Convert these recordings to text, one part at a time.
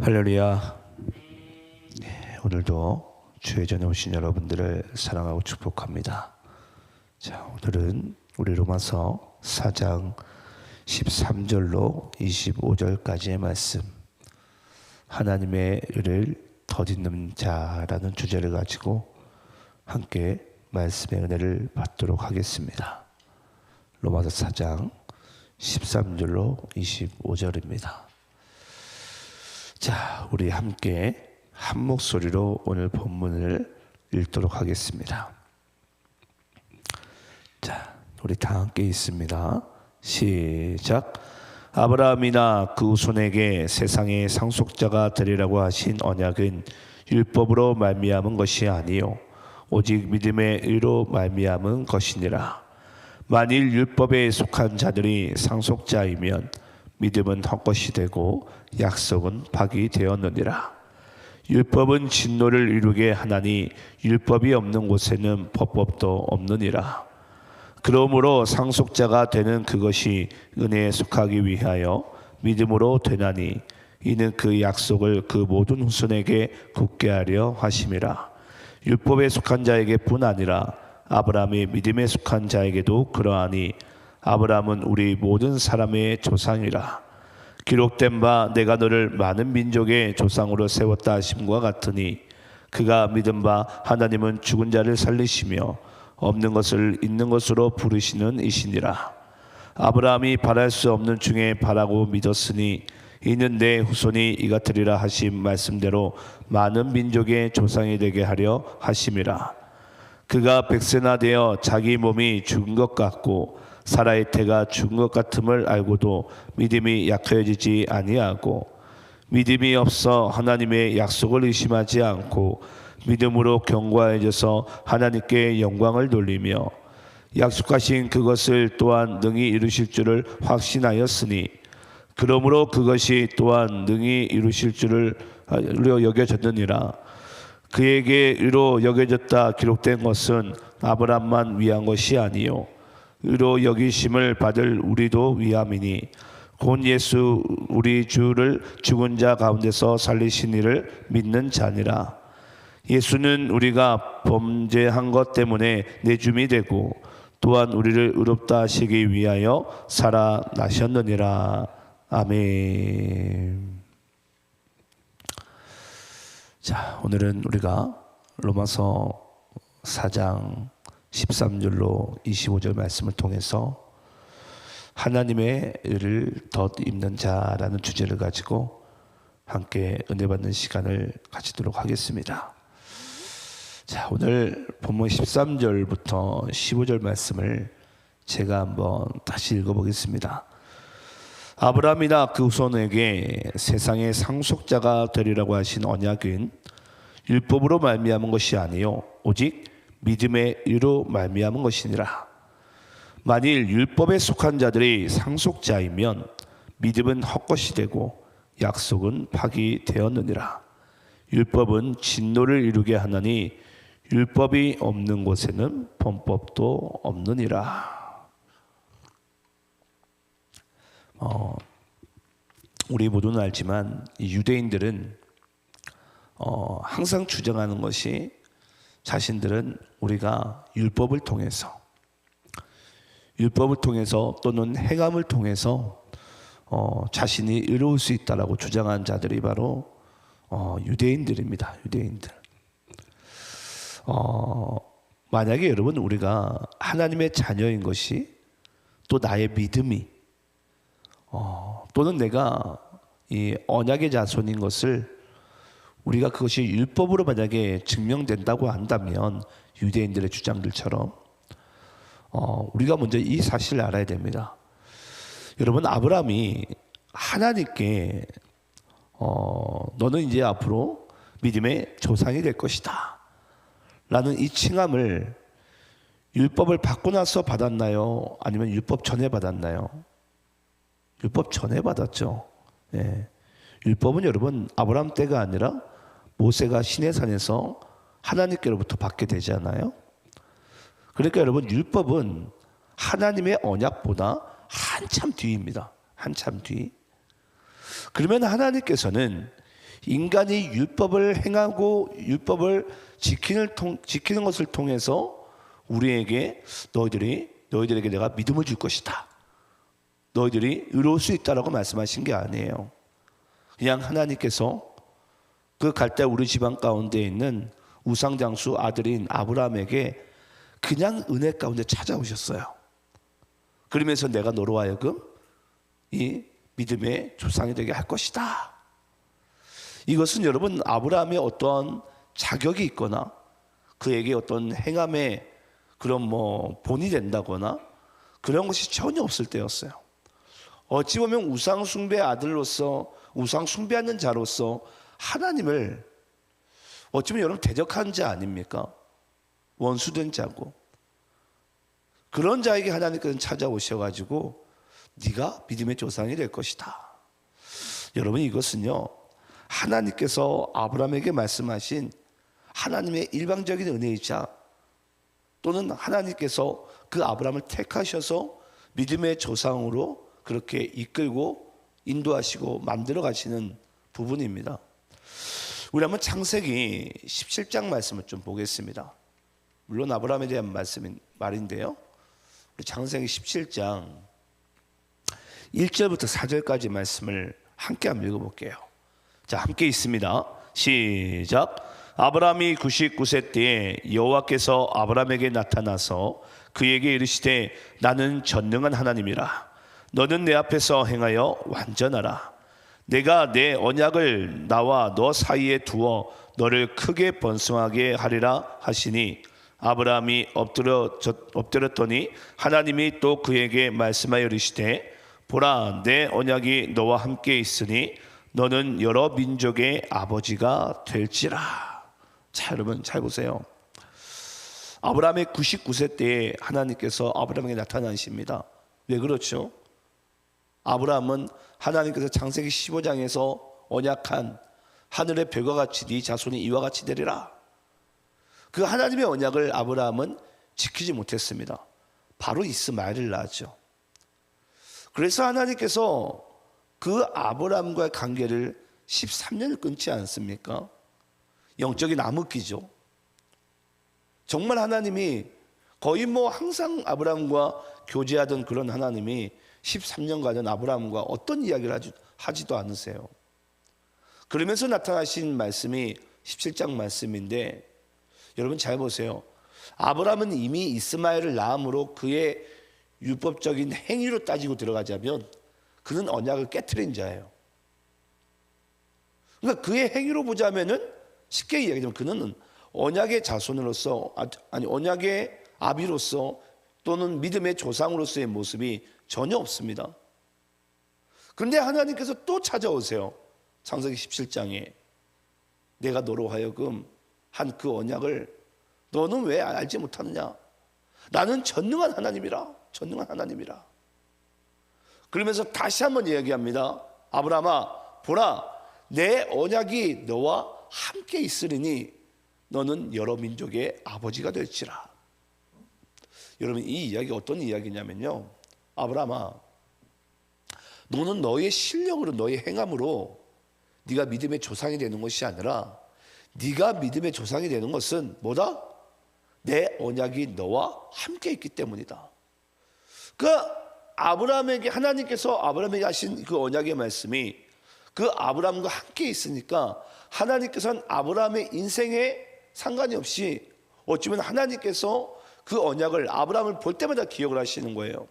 할렐루야. 네, 오늘도 주의 전에 오신 여러분들을 사랑하고 축복합니다. 자, 오늘은 우리 로마서 4장 13절로 25절까지의 말씀. 하나님의 의를 덧입는 자라는 주제를 가지고 함께 말씀의 은혜를 받도록 하겠습니다. 로마서 4장 13절로 25절입니다. 자, 우리 함께 한 목소리로 오늘 본문을 읽도록 하겠습니다. 자, 우리 다 함께 있습니다. 시작. 아브라함이나 그 후손에게 세상의 상속자가 되리라고 하신 언약은 율법으로 말미암은 것이 아니요 오직 믿음의 의로 말미암은 것이니라. 만일 율법에 속한 자들이 상속자이면 믿음은 헛것이 되고 약속은 박이 되었느니라. 율법은 진노를 이루게 하나니 율법이 없는 곳에는 법법도 없느니라. 그러므로 상속자가 되는 그것이 은혜에 속하기 위하여 믿음으로 되나니 이는 그 약속을 그 모든 후손에게 굳게 하려 하심이라. 율법에 속한 자에게뿐 아니라 아브라함이 믿음에 속한 자에게도 그러하니 아브라함은 우리 모든 사람의 조상이라. 기록된 바 내가 너를 많은 민족의 조상으로 세웠다 하심과 같으니 그가 믿은 바 하나님은 죽은 자를 살리시며 없는 것을 있는 것으로 부르시는 이시니라. 아브라함이 바랄 수 없는 중에 바라고 믿었으니 이는 내 후손이 이같으리라 하신 말씀대로 많은 민족의 조상이 되게 하려 하심이라. 그가 백세나 되어 자기 몸이 죽은 것 같고 사라의 태가 죽은 것 같음을 알고도 믿음이 약해지지 아니하고 믿음이 없어 하나님의 약속을 의심하지 않고 믿음으로 견고해져서 하나님께 영광을 돌리며 약속하신 그것을 또한 능히 이루실 줄을 확신하였으니 그러므로 그것이 또한 능히 이루실 줄을 여겨졌느니라. 그에게 의로 여겨졌다 기록된 것은 아브람만 위한 것이 아니요. 의 로 여기심을 받을 우리도 위함이니 곧 예수 우리 주를 죽은 자 가운데서 살리신 이를 믿는 자니라 예수는 우리가 범죄한 것 때문에 내줌이 되고 또한 우리를 의롭다 하시기 위하여 살아나셨느니라 아멘. 자, 오늘은 우리가 로마서 4장 13절로 25절 말씀을 통해서 하나님의 의를 덧입는 자라는 주제를 가지고 함께 은혜 받는 시간을 가지도록 하겠습니다. 자, 오늘 본문 13절부터 15절 말씀을 제가 한번 다시 읽어보겠습니다. 아브라함이나 그 후손에게 세상의 상속자가 되리라고 하신 언약은 율법으로 말미암은 것이 아니요 오직 믿음의 의로 말미암은 것이니라. 만일 율법에 속한 자들이 상속자이면 믿음은 헛것이 되고 약속은 파기 되었느니라. 율법은 진노를 이루게 하나니 율법이 없는 곳에는 범법도 없느니라. 어, 우리 모두는 알지만 유대인들은 어, 항상 주장하는 것이 자신들은 우리가 율법을 통해서 율법을 통해서 또는 행함을 통해서 어, 자신이 의로울 수 있다라고 주장한 자들이 바로 어, 유대인들입니다. 유대인들. 어, 만약에 여러분 우리가 하나님의 자녀인 것이 또 나의 믿음이 어, 또는 내가 이 언약의 자손인 것을 우리가 그것이 율법으로 만약에 증명된다고 한다면 유대인들의 주장들처럼 어, 우리가 먼저 이 사실을 알아야 됩니다. 여러분 아브라함이 하나님께 어, 너는 이제 앞으로 믿음의 조상이 될 것이다. 라는 이 칭함을 율법을 받고 나서 받았나요? 아니면 율법 전에 받았나요? 율법 전에 받았죠. 예. 율법은 여러분 아브라함 때가 아니라 모세가 시내산에서 하나님께로부터 받게 되잖아요. 그러니까 여러분 율법은 하나님의 언약보다 한참 뒤입니다. 한참 뒤. 그러면 하나님께서는 인간이 율법을 행하고 율법을 지키는, 통, 지키는 것을 통해서 우리에게 너희들이 너희들에게 내가 믿음을 줄 것이다. 너희들이 의로울 수 있다라고 말씀하신 게 아니에요. 그냥 하나님께서 그 갈대 우리 집안 가운데 있는 우상 장수 아들인 아브라함에게 그냥 은혜 가운데 찾아오셨어요. 그러면서 내가 너로 하여금 이 믿음의 조상이 되게 할 것이다. 이것은 여러분 아브라함의 어떠한 자격이 있거나 그에게 어떤 행함의 그런 뭐 본이 된다거나 그런 것이 전혀 없을 때였어요. 어찌 보면 우상 숭배 아들로서 우상 숭배하는 자로서 하나님을 어찌 보면 여러분 대적한 자 아닙니까? 원수된 자고 그런 자에게 하나님께서 찾아오셔가지고 네가 믿음의 조상이 될 것이다. 여러분 이것은요 하나님께서 아브라함에게 말씀하신 하나님의 일방적인 은혜이자 또는 하나님께서 그 아브라함을 택하셔서 믿음의 조상으로 그렇게 이끌고 인도하시고 만들어 가시는 부분입니다. 우리 한번 창세기 17장 말씀을 좀 보겠습니다. 물론 아브라함에 대한 말씀인 말인데요. 우리 창세기 17장 1절부터 4절까지 말씀을 함께 한번 읽어볼게요. 자, 함께 있습니다. 시작. 아브라함이 99세 때에 여호와께서 아브라함에게 나타나서 그에게 이르시되 나는 전능한 하나님이라. 너는 내 앞에서 행하여 완전하라. 내가 내 언약을 나와 너 사이에 두어 너를 크게 번성하게 하리라 하시니 아브라함이 엎드렸더니 하나님이 또 그에게 말씀하여 이르시되 보라 내 언약이 너와 함께 있으니 너는 여러 민족의 아버지가 될지라. 자 여러분 잘 보세요. 아브라함의 99세 때에 하나님께서 아브라함에게 나타나십니다. 왜 그렇죠? 아브라함은 하나님께서 창세기 15장에서 언약한 하늘의 별과 같이 네 자손이 이와 같이 되리라. 그 하나님의 언약을 아브라함은 지키지 못했습니다. 바로 이스마엘을 낳았죠. 그래서 하나님께서 그 아브라함과의 관계를 13년을 끊지 않습니까? 영적인 암흑기죠. 정말 하나님이 거의 뭐 항상 아브라함과 교제하던 그런 하나님이 13년간은 아브라함과 어떤 이야기를 하지, 하지 도 않으세요. 그러면서 나타나신 말씀이 17장 말씀인데 여러분 잘 보세요. 아브라함은 이미 이스마엘을 낳음으로 그의 율법적인 행위로 따지고 들어가자면 그는 언약을 깨뜨린 자예요. 그러니까 그의 행위로 보자면은 쉽게 이야기하면 그는 언약의 자손으로서 아, 아니 언약의 아비로서 또는 믿음의 조상으로서의 모습이 전혀 없습니다. 그런데 하나님께서 또 찾아오세요. 창세기 17장에 내가 너로 하여금 한 그 언약을 너는 왜 알지 못하느냐? 나는 전능한 하나님이라. 전능한 하나님이라. 그러면서 다시 한번 이야기합니다. 아브라함아, 보라, 내 언약이 너와 함께 있으리니 너는 여러 민족의 아버지가 될지라. 여러분 이 이야기 어떤 이야기냐면요. 아브라함아, 너는 너의 실력으로 너의 행함으로 네가 믿음의 조상이 되는 것이 아니라 네가 믿음의 조상이 되는 것은 뭐다? 내 언약이 너와 함께 있기 때문이다. 그 아브라함에게 하나님께서 아브라함에게 하신 그 언약의 말씀이 그 아브라함과 함께 있으니까 하나님께서는 아브라함의 인생에 상관이 없이 어쩌면 하나님께서 그 언약을 아브라함을 볼 때마다 기억을 하시는 거예요.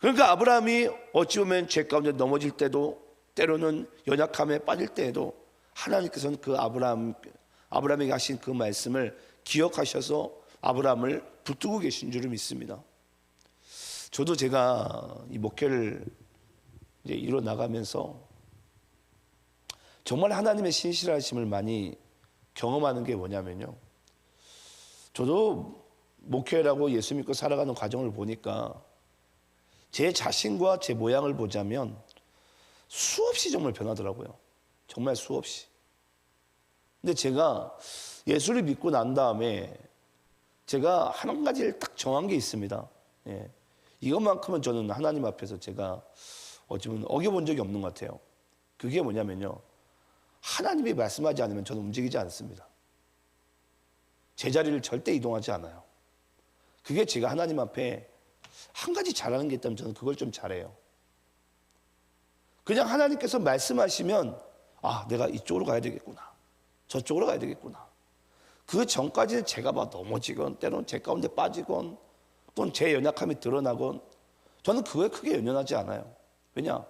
그러니까 아브라함이 어찌 보면 죄 가운데 넘어질 때도 때로는 연약함에 빠질 때에도 하나님께서는 그 아브라함 아브라함에게 하신 그 말씀을 기억하셔서 아브라함을 붙들고 계신 줄을 믿습니다. 저도 제가 이 목회를 이제 이뤄 나가면서 정말 하나님의 신실하심을 많이 경험하는 게 뭐냐면요. 저도 목회라고 예수 믿고 살아가는 과정을 보니까 제 자신과 제 모양을 보자면 수없이 정말 변하더라고요. 정말 수없이. 근데 제가 예수를 믿고 난 다음에 제가 한 가지를 딱 정한 게 있습니다. 예. 이것만큼은 저는 하나님 앞에서 제가 어찌 보면 어겨본 적이 없는 것 같아요. 그게 뭐냐면요. 하나님이 말씀하지 않으면 저는 움직이지 않습니다. 제자리를 절대 이동하지 않아요. 그게 제가 하나님 앞에 한 가지 잘하는 게 있다면 저는 그걸 좀 잘해요. 그냥 하나님께서 말씀하시면 아, 내가 이쪽으로 가야 되겠구나. 저쪽으로 가야 되겠구나. 그 전까지는 제가 막 넘어지건 때로는 제 가운데 빠지건 또는 제 연약함이 드러나건 저는 그거에 크게 연연하지 않아요. 왜냐?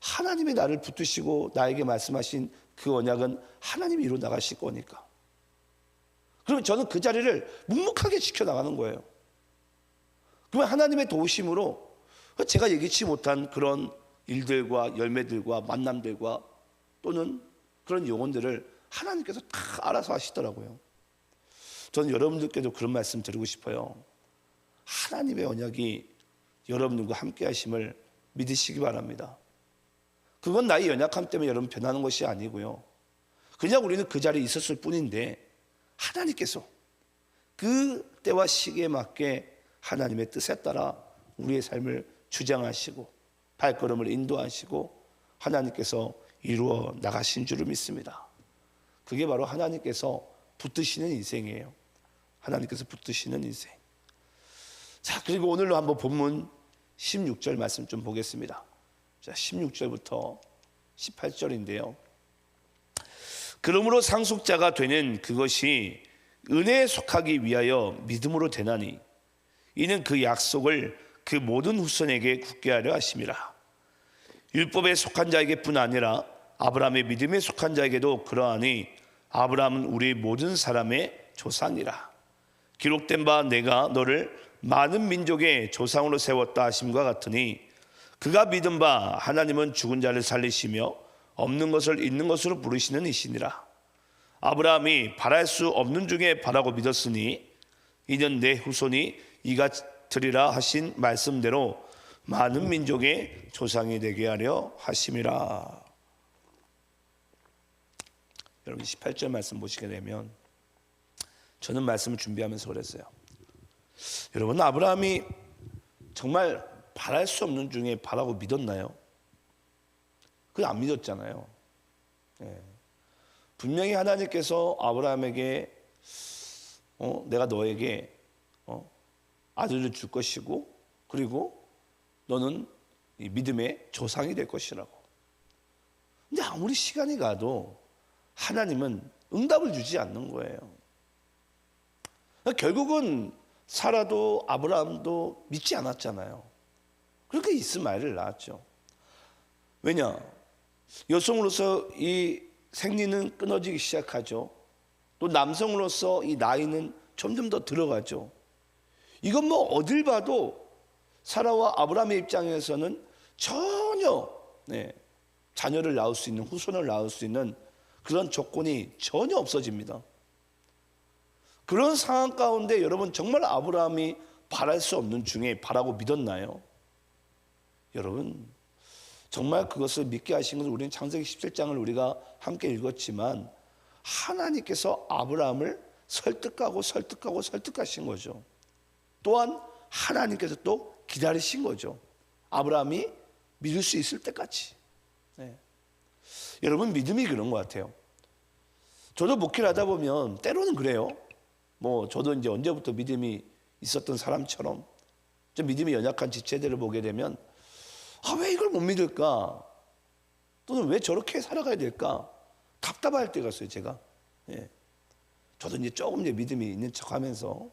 하나님이 나를 붙드시고 나에게 말씀하신 그 언약은 하나님이 이루 나가실 거니까. 그러면 저는 그 자리를 묵묵하게 지켜나가는 거예요. 그러면 하나님의 도우심으로 제가 예기치 못한 그런 일들과 열매들과 만남들과 또는 그런 영혼들을 하나님께서 다 알아서 하시더라고요. 저는 여러분들께도 그런 말씀 드리고 싶어요. 하나님의 언약이 여러분들과 함께 하심을 믿으시기 바랍니다. 그건 나의 연약함 때문에 여러분 변하는 것이 아니고요. 그냥 우리는 그 자리에 있었을 뿐인데 하나님께서 그 때와 시기에 맞게 하나님의 뜻에 따라 우리의 삶을 주장하시고 발걸음을 인도하시고 하나님께서 이루어 나가신 줄을 믿습니다. 그게 바로 하나님께서 붙드시는 인생이에요. 하나님께서 붙드시는 인생. 자, 그리고 오늘로 한번 본문 16절 말씀 좀 보겠습니다. 자, 16절부터 18절인데요. 그러므로 상속자가 되는 그것이 은혜에 속하기 위하여 믿음으로 되나니 이는 그 약속을 그 모든 후손에게 굳게 하려 하심이라. 율법에 속한 자에게뿐 아니라 아브라함의 믿음에 속한 자에게도 그러하니 아브라함은 우리 모든 사람의 조상이라. 기록된 바 내가 너를 많은 민족의 조상으로 세웠다 하심과 같으니 그가 믿은 바 하나님은 죽은 자를 살리시며 없는 것을 있는 것으로 부르시는 이시니라. 아브라함이 바랄 수 없는 중에 바라고 믿었으니 이는 내 후손이 이가 드리라 하신 말씀대로 많은 민족의 조상이 되게 하려 하심이라. 여러분 18절 말씀 보시게 되면 저는 말씀을 준비하면서 그랬어요. 여러분 아브라함이 정말 바랄 수 없는 중에 바라고 믿었나요? 그 안 믿었잖아요. 예. 분명히 하나님께서 아브라함에게 어, 내가 너에게 어, 아들을 줄 것이고 그리고 너는 이 믿음의 조상이 될 것이라고. 근데 아무리 시간이 가도 하나님은 응답을 주지 않는 거예요. 결국은 사라도 아브라함도 믿지 않았잖아요. 그렇게 이스마엘을 낳았죠. 왜냐? 여성으로서 이 생리는 끊어지기 시작하죠. 또 남성으로서 이 나이는 점점 더 들어가죠. 이건 뭐 어딜 봐도 사라와 아브라함의 입장에서는 전혀 네, 자녀를 낳을 수 있는 후손을 낳을 수 있는 그런 조건이 전혀 없어집니다. 그런 상황 가운데 여러분 정말 아브라함이 바랄 수 없는 중에 바라고 믿었나요? 여러분 정말 그것을 믿게 하신 것은 우리는 창세기 17장을 우리가 함께 읽었지만 하나님께서 아브라함을 설득하고 설득하고 설득하신 거죠. 또한 하나님께서 또 기다리신 거죠. 아브라함이 믿을 수 있을 때까지. 네. 여러분 믿음이 그런 것 같아요. 저도 목회를 하다 보면 때로는 그래요. 뭐 저도 이제 언제부터 믿음이 있었던 사람처럼 좀 믿음이 연약한 지체들을 보게 되면 아, 왜 이걸 못 믿을까? 또는 왜 저렇게 살아가야 될까? 답답할 때가 있어요, 제가. 예. 저도 이제 조금 이제 믿음이 있는 척 하면서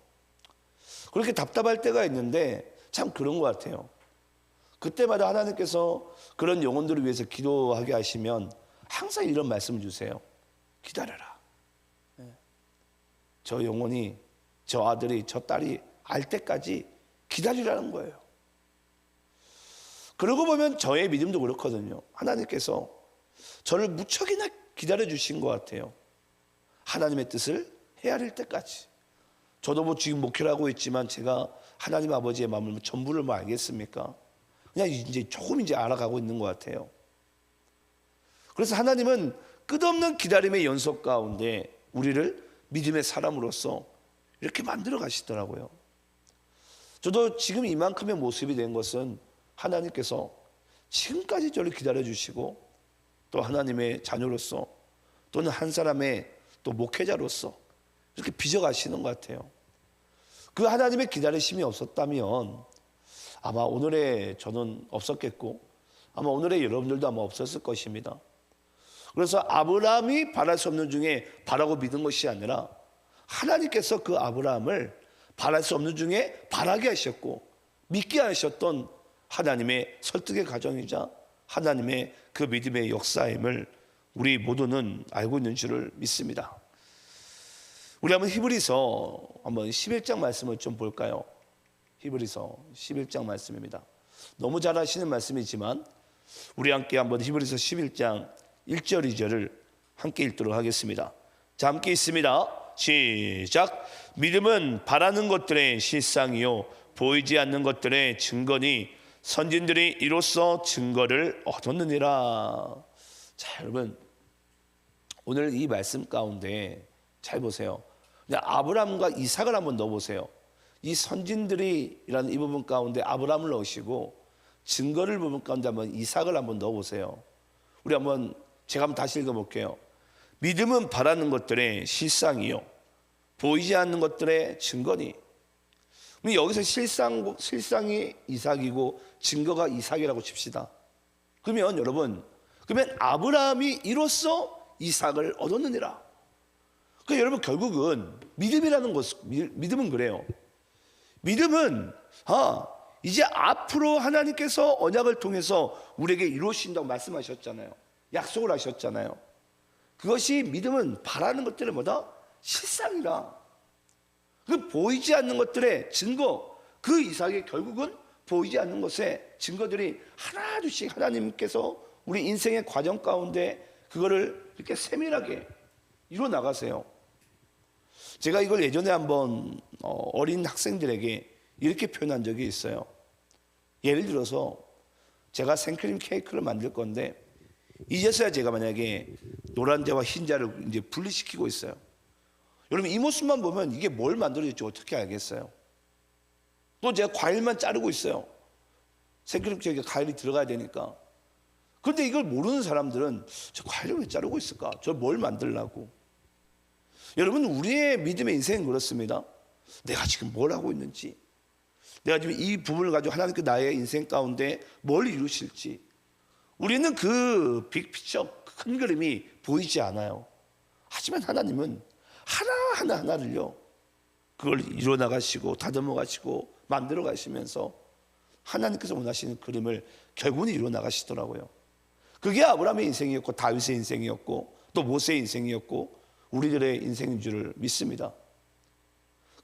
그렇게 답답할 때가 있는데 참 그런 것 같아요. 그때마다 하나님께서 그런 영혼들을 위해서 기도하게 하시면 항상 이런 말씀 주세요. 기다려라. 예. 저 영혼이, 저 아들이, 저 딸이 알 때까지 기다리라는 거예요. 그러고 보면 저의 믿음도 그렇거든요. 하나님께서 저를 무척이나 기다려 주신 것 같아요. 하나님의 뜻을 헤아릴 때까지. 저도 뭐 지금 목회를 하고 있지만 제가 하나님 아버지의 마음을 전부를 뭐 알겠습니까? 그냥 이제 조금 이제 알아가고 있는 것 같아요. 그래서 하나님은 끝없는 기다림의 연속 가운데 우리를 믿음의 사람으로서 이렇게 만들어 가시더라고요. 저도 지금 이만큼의 모습이 된 것은 하나님께서 지금까지 저를 기다려 주시고 또 하나님의 자녀로서 또는 한 사람의 또 목회자로서 이렇게 빚어 가시는 것 같아요. 그 하나님의 기다리심이 없었다면 아마 오늘의 저는 없었겠고 아마 오늘의 여러분들도 아마 없었을 것입니다. 그래서 아브라함이 바랄 수 없는 중에 바라고 믿은 것이 아니라 하나님께서 그 아브라함을 바랄 수 없는 중에 바라게 하셨고 믿게 하셨던 하나님의 설득의 과정이자 하나님의 그 믿음의 역사임을 우리 모두는 알고 있는 줄을 믿습니다. 우리 한번 히브리서 한번 11장 말씀을 좀 볼까요? 히브리서 11장 말씀입니다. 너무 잘 아시는 말씀이지만 우리 함께 한번 히브리서 11장 1절 2절을 함께 읽도록 하겠습니다. 자, 함께 있습니다. 시작. 믿음은 바라는 것들의 실상이요 보이지 않는 것들의 증거니 선진들이 이로써 증거를 얻었느니라. 자, 여러분 오늘 이 말씀 가운데 잘 보세요. 그냥 아브라함과 이삭을 한번 넣어보세요. 이 선진들이라는 이 부분 가운데 아브라함을 넣으시고 증거를 부분 가운데 한번 이삭을 한번 넣어보세요. 우리 한번 제가 한번 다시 읽어볼게요. 믿음은 바라는 것들의 실상이요. 보이지 않는 것들의 증거니. 여기서 실상, 실상이 이삭이고 증거가 이삭이라고 칩시다. 그러면 여러분, 그러면 아브라함이 이로써 이삭을 얻었느니라. 그 여러분 결국은 믿음이라는 것, 믿음은 그래요. 믿음은 아 이제 앞으로 하나님께서 언약을 통해서 우리에게 이루신다고 말씀하셨잖아요. 약속을 하셨잖아요. 그것이 믿음은 바라는 것들을 뭐다 실상이라. 그 보이지 않는 것들의 증거, 그 이삭이 결국은 보이지 않는 것의 증거들이 하나둘씩 하나님께서 우리 인생의 과정 가운데 그거를 이렇게 세밀하게 이뤄 나가세요. 제가 이걸 예전에 한번 어, 어린 학생들에게 이렇게 표현한 적이 있어요. 예를 들어서 제가 생크림 케이크를 만들 건데 이제서야 제가 만약에 노란자와 흰자를 이제 분리시키고 있어요. 여러분 이 모습만 보면 이게 뭘 만들어질지 어떻게 알겠어요? 또 제가 과일만 자르고 있어요. 생크림 케이크에 과일이 들어가야 되니까. 그런데 이걸 모르는 사람들은 저 과일을 왜 자르고 있을까? 저 뭘 만들라고? 여러분 우리의 믿음의 인생은 그렇습니다. 내가 지금 뭘 하고 있는지, 내가 지금 이 부분을 가지고 하나님께 나의 인생 가운데 뭘 이루실지, 우리는 그 빅피처 큰 그림이 보이지 않아요. 하지만 하나님은 하나 하나 하나를요, 그걸 이루어 나가시고 다듬어 가시고 만들어 가시면서 하나님께서 원하시는 그림을 결국은 이루어 나가시더라고요. 그게 아브라함의 인생이었고 다윗의 인생이었고 또 모세의 인생이었고 우리들의 인생인 줄을 믿습니다.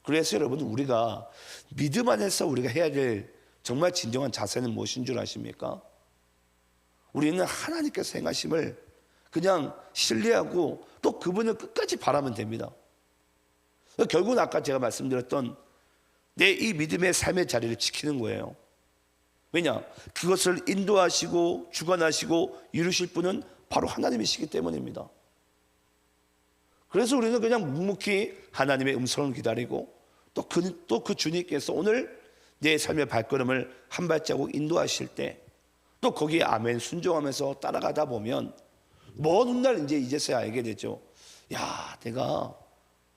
그래서 여러분 우리가 믿음 안에서 우리가 해야 될 정말 진정한 자세는 무엇인 줄 아십니까? 우리는 하나님께서 행하심을 그냥 신뢰하고 또 그분을 끝까지 바라면 됩니다. 결국은 아까 제가 말씀드렸던 내 이 믿음의 삶의 자리를 지키는 거예요. 왜냐? 그것을 인도하시고 주관하시고 이루실 분은 바로 하나님이시기 때문입니다. 그래서 우리는 그냥 묵묵히 하나님의 음성을 기다리고 또 그, 또 그 주님께서 오늘 내 삶의 발걸음을 한 발자국 인도하실 때 또 거기에 아멘 순종하면서 따라가다 보면 먼 훗날 이제 이제서야 알게 되죠. 야, 내가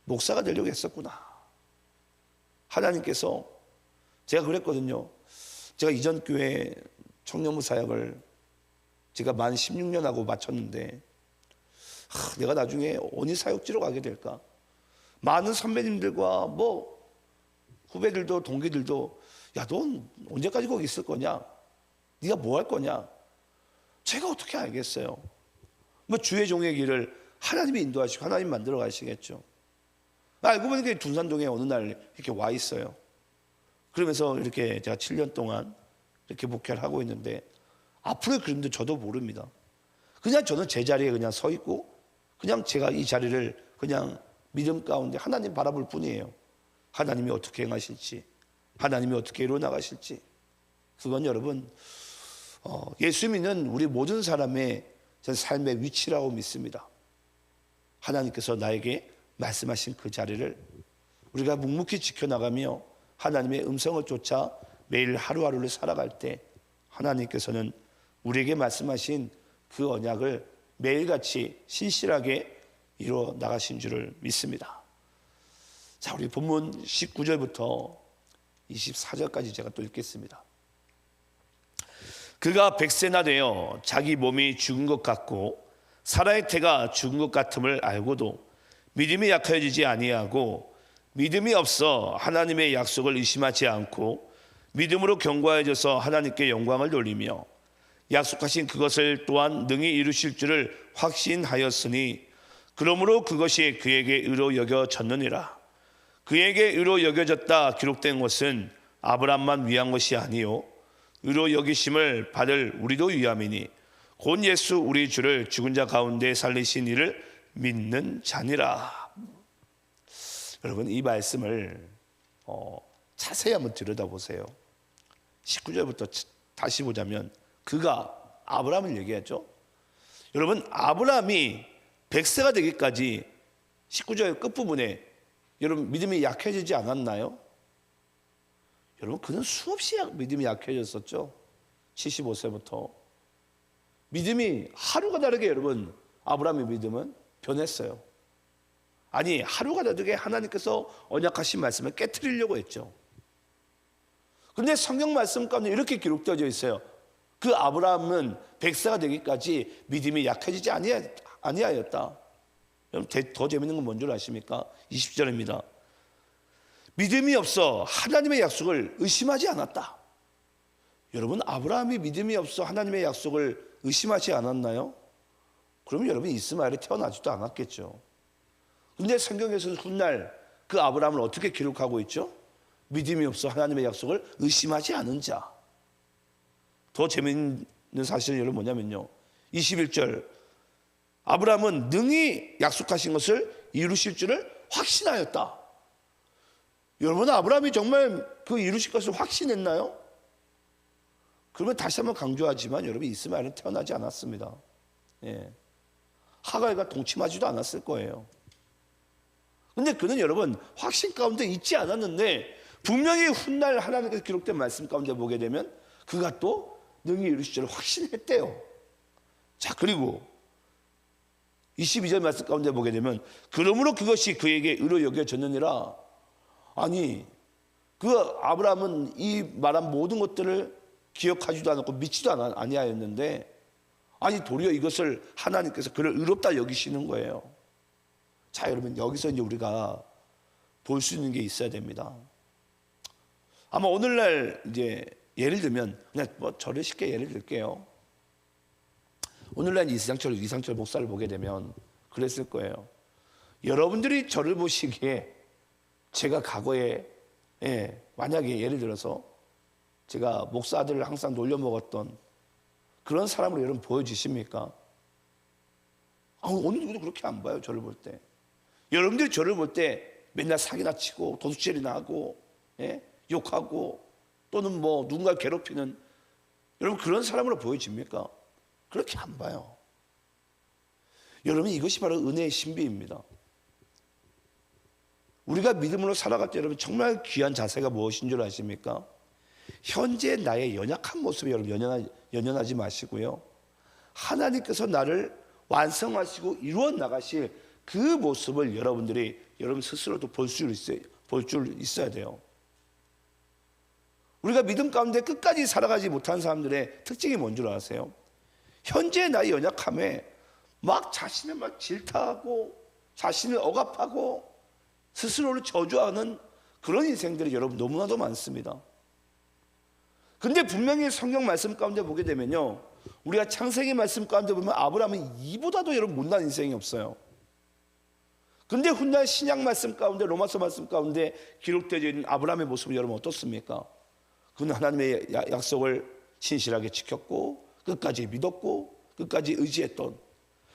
목사가 되려고 했었구나. 하나님께서 제가 그랬거든요. 제가 이전 교회 청년부 사역을 제가 만 16년 하고 마쳤는데 하, 내가 나중에 어느 사역지로 가게 될까? 많은 선배님들과 뭐 후배들도 동기들도 야, 넌 언제까지 거기 있을 거냐? 네가 뭐 할 거냐? 제가 어떻게 알겠어요? 뭐 주의 종의 길을 하나님이 인도하시고 하나님 만들어 가시겠죠. 알고 보니까 둔산동에 어느 날 이렇게 와 있어요. 그러면서 이렇게 제가 7년 동안 이렇게 목회를 하고 있는데 앞으로의 그림도 저도 모릅니다. 그냥 저는 제 자리에 그냥 서 있고 그냥 제가 이 자리를 그냥 믿음 가운데 하나님 바라볼 뿐이에요. 하나님이 어떻게 행하실지, 하나님이 어떻게 이루어 나가실지. 그건 여러분, 어, 예수 믿는 우리 모든 사람의 삶의 위치라고 믿습니다. 하나님께서 나에게 말씀하신 그 자리를 우리가 묵묵히 지켜나가며 하나님의 음성을 쫓아 매일 하루하루를 살아갈 때 하나님께서는 우리에게 말씀하신 그 언약을 매일같이 신실하게 이루어 나가신 줄을 믿습니다. 자, 우리 본문 19절부터 24절까지 제가 또 읽겠습니다. 그가 백세나 되어 자기 몸이 죽은 것 같고 사라의 태가 죽은 것 같음을 알고도 믿음이 약해지지 아니하고 믿음이 없어 하나님의 약속을 의심하지 않고 믿음으로 견고해져서 하나님께 영광을 돌리며 약속하신 그것을 또한 능히 이루실 줄을 확신하였으니 그러므로 그것이 그에게 의로 여겨졌느니라 그에게 의로 여겨졌다 기록된 것은 아브람만 위한 것이 아니요 의로 여기심을 받을 우리도 위함이니 곧 예수 우리 주를 죽은 자 가운데 살리신 이를 믿는 자니라. 여러분 이 말씀을 어, 자세히 한번 들여다보세요. 19절부터 다시 보자면 그가 아브라함을 얘기하죠. 여러분 아브라함이 100세가 되기까지 19절 끝부분에 여러분 믿음이 약해지지 않았나요? 여러분 그는 수없이 약- 믿음이 약해졌었죠. 75세부터 믿음이 하루가 다르게 여러분 아브라함의 믿음은 변했어요. 아니 하루가 다르게 하나님께서 언약하신 말씀을 깨뜨리려고 했죠. 근데 성경 말씀 가운데 이렇게 기록되어져 있어요. 그 아브라함은 백세가 되기까지 믿음이 약해지지 아니하- 아니하였다. 여러분 대- 더 재밌는 건 뭔 줄 아십니까? 20절입니다. 믿음이 없어 하나님의 약속을 의심하지 않았다. 여러분 아브라함이 믿음이 없어 하나님의 약속을 의심하지 않았나요? 그러면 여러분 이스마엘이 태어나지도 않았겠죠. 근데 성경에서는 훗날 그 아브라함을 어떻게 기록하고 있죠? 믿음이 없어 하나님의 약속을 의심하지 않은 자. 더 재미있는 사실은 여러분 뭐냐면요. 21절 아브라함은 능히 약속하신 것을 이루실 줄을 확신하였다. 여러분 아브라함이 정말 그 이루실 것을 확신했나요? 그러면 다시 한번 강조하지만 여러분 이스마엘은 태어나지 않았습니다. 예. 하갈과 동침하지도 않았을 거예요. 근데 그는 여러분 확신 가운데 있지 않았는데 분명히 훗날 하나님께서 기록된 말씀 가운데 보게 되면 그가 또 능히 이루실 줄 확신했대요. 자 그리고 22절 말씀 가운데 보게 되면 그러므로 그것이 그에게 의로 여겨졌느니라 아니 그 아브라함은 이 말한 모든 것들을 기억하지도 않았고 믿지도 않- 아니하였는데 아니 도리어 이것을 하나님께서 그를 의롭다 여기시는 거예요. 자 여러분 여기서 이제 우리가 볼 수 있는 게 있어야 됩니다. 아마 오늘날 이제 예를 들면 그냥 뭐 저를 쉽게 예를 들게요. 오늘날 이상철 이상철 목사를 보게 되면 그랬을 거예요. 여러분들이 저를 보시기에 제가 과거에 예, 만약에 예를 들어서 제가 목사들을 항상 놀려 먹었던 그런 사람으로 여러분 보여지십니까? 아, 오늘도 그렇게 안 봐요. 저를 볼 때. 여러분들이 저를 볼 때 맨날 사기나 치고 도둑질이나 하고 예? 욕하고 또는 뭐 누군가 괴롭히는 여러분 그런 사람으로 보여집니까? 그렇게 안 봐요. 여러분 이것이 바로 은혜의 신비입니다. 우리가 믿음으로 살아갈 때 여러분 정말 귀한 자세가 무엇인 줄 아십니까? 현재 나의 연약한 모습에 여러분 연연하, 연연하지 마시고요. 하나님께서 나를 완성하시고 이루어 나가실 그 모습을 여러분들이 여러분 스스로도 볼 수 있어요. 볼줄 있어야 돼요. 우리가 믿음 가운데 끝까지 살아가지 못한 사람들의 특징이 뭔 줄 아세요? 현재 나의 연약함에 막 자신을 막 질타하고 자신을 억압하고 스스로를 저주하는 그런 인생들이 여러분 너무나도 많습니다. 근데 분명히 성경 말씀 가운데 보게 되면요. 우리가 창세기 말씀 가운데 보면 아브라함은 이보다도 여러분 못난 인생이 없어요. 근데 훗날 신약 말씀 가운데 로마서 말씀 가운데 기록되어 있는 아브라함의 모습은 여러분 어떻습니까? 그는 하나님의 야- 약속을 신실하게 지켰고 끝까지 믿었고 끝까지 의지했던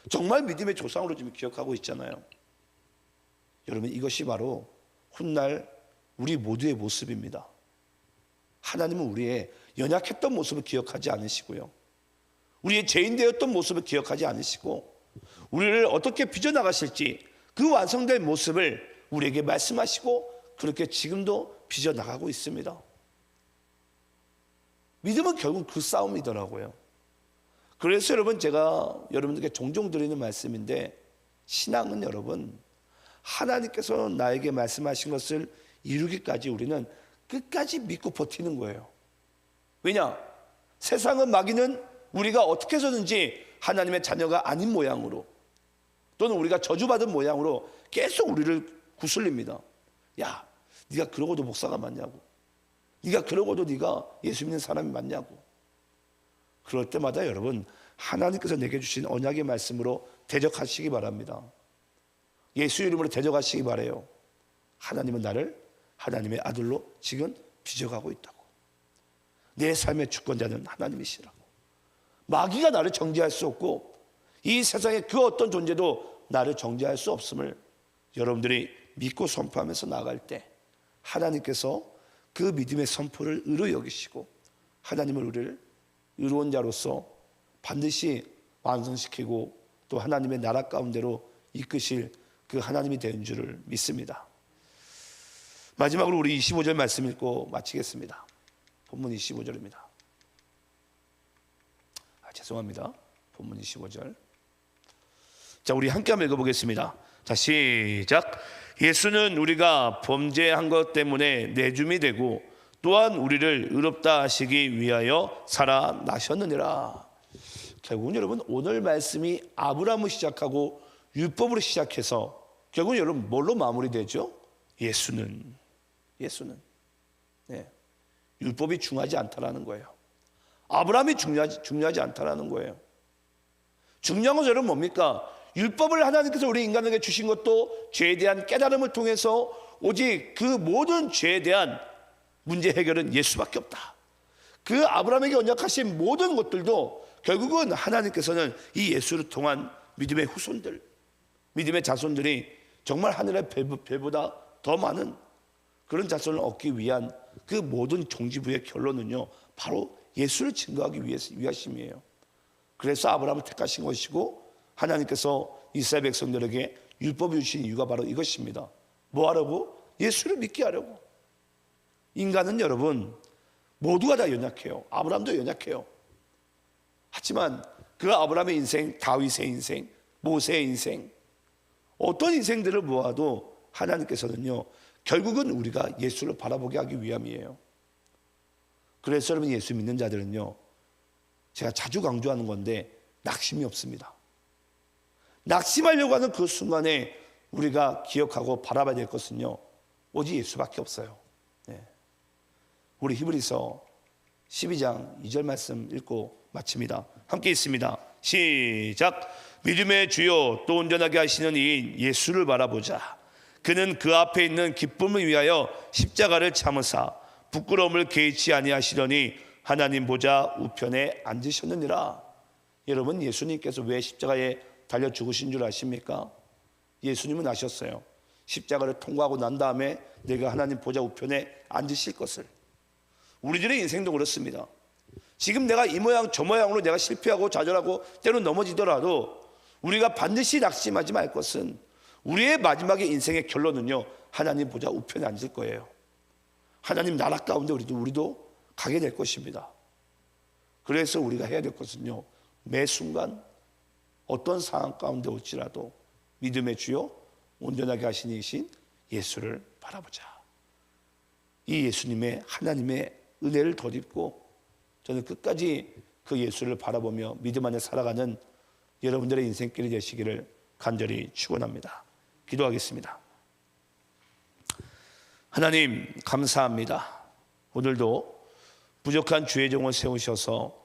정말 믿음의 조상으로 지금 기억하고 있잖아요. 여러분 이것이 바로 훗날 우리 모두의 모습입니다. 하나님은 우리의 연약했던 모습을 기억하지 않으시고요. 우리의 죄인되었던 모습을 기억하지 않으시고 우리를 어떻게 빚어나가실지 그 완성된 모습을 우리에게 말씀하시고 그렇게 지금도 빚어나가고 있습니다. 믿음은 결국 그 싸움이더라고요. 그래서 여러분 제가 여러분들께 종종 드리는 말씀인데 신앙은 여러분 하나님께서 나에게 말씀하신 것을 이루기까지 우리는 끝까지 믿고 버티는 거예요. 왜냐? 세상은 마귀는 우리가 어떻게 해서든지 하나님의 자녀가 아닌 모양으로 또는 우리가 저주받은 모양으로 계속 우리를 구슬립니다. 야, 네가 그러고도 목사가 맞냐고. 네가 그러고도 네가 예수 믿는 사람이 맞냐고. 그럴 때마다 여러분 하나님께서 내게 주신 언약의 말씀으로 대적하시기 바랍니다. 예수 이름으로 대적하시기 바래요. 하나님은 나를 하나님의 아들로 지금 빚어가고 있다고. 내 삶의 주권자는 하나님이시라고. 마귀가 나를 정죄할 수 없고 이 세상의 그 어떤 존재도 나를 정죄할 수 없음을 여러분들이 믿고 선포하면서 나아갈 때 하나님께서 그 믿음의 선포를 의로 여기시고 하나님을 우리를 의로운 자로서 반드시 완성시키고 또 하나님의 나라 가운데로 이끄실 그 하나님이 되는 줄을 믿습니다. 마지막으로 우리 25절 말씀 읽고 마치겠습니다. 본문 25절입니다. 아, 죄송합니다. 본문 25절. 자, 우리 함께 한번 읽어보겠습니다. 자, 시작. 예수는 우리가 범죄한 것 때문에 내줌이 되고 또한 우리를 의롭다 하시기 위하여 살아나셨느니라. 결국은 여러분 오늘 말씀이 아브라함을 시작하고 율법으로 시작해서 결국은 여러분 뭘로 마무리되죠? 예수는 예수는 네. 율법이 중요하지 않다라는 거예요. 아브라함이 중요하지, 중요하지 않다라는 거예요. 중요한 것은 뭡니까? 율법을 하나님께서 우리 인간에게 주신 것도 죄에 대한 깨달음을 통해서 오직 그 모든 죄에 대한 문제 해결은 예수밖에 없다. 그 아브라함에게 언약하신 모든 것들도 결국은 하나님께서는 이 예수를 통한 믿음의 후손들, 믿음의 자손들이 정말 하늘의 배, 배보다 더 많은 그런 자손을 얻기 위한 그 모든 종지부의 결론은요, 바로 예수를 증거하기 위해서 위하심이에요. 그래서 아브라함을 택하신 것이고 하나님께서 이스라엘 백성들에게 율법을 주신 이유가 바로 이것입니다. 뭐 하려고? 예수를 믿게 하려고. 인간은 여러분 모두가 다 연약해요. 아브라함도 연약해요. 하지만 그 아브라함의 인생, 다윗의 인생, 모세의 인생, 어떤 인생들을 모아도 하나님께서는요, 결국은 우리가 예수를 바라보게 하기 위함이에요. 그래서 여러분 예수 믿는 자들은요, 제가 자주 강조하는 건데, 낙심이 없습니다. 낙심하려고 하는 그 순간에 우리가 기억하고 바라봐야 될 것은요, 오직 예수밖에 없어요. 네. 우리 히브리서 12장 2절 말씀 읽고 마칩니다. 함께 있습니다. 시작. 믿음의 주요 또 온전하게 하시는 이인 예수를 바라보자. 그는 그 앞에 있는 기쁨을 위하여 십자가를 참으사 부끄러움을 개의치 아니하시더니 하나님 보좌 우편에 앉으셨느니라. 여러분 예수님께서 왜 십자가에 달려 죽으신 줄 아십니까? 예수님은 아셨어요. 십자가를 통과하고 난 다음에 내가 하나님 보좌 우편에 앉으실 것을. 우리들의 인생도 그렇습니다. 지금 내가 이 모양 저 모양으로 내가 실패하고 좌절하고 때로 넘어지더라도 우리가 반드시 낙심하지 말 것은 우리의 마지막의 인생의 결론은요 하나님 보좌 우편에 앉을 거예요. 하나님 나라 가운데 우리도 우리도 가게 될 것입니다. 그래서 우리가 해야 될 것은요 매 순간 어떤 상황 가운데 올지라도 믿음의 주요 온전하게 하신 이신 예수를 바라보자. 이 예수님의 하나님의 은혜를 덧입고 저는 끝까지 그 예수를 바라보며 믿음 안에 살아가는 여러분들의 인생길이 되시기를 간절히 축원합니다. 기도하겠습니다. 하나님 감사합니다. 오늘도 부족한 주의 종을 세우셔서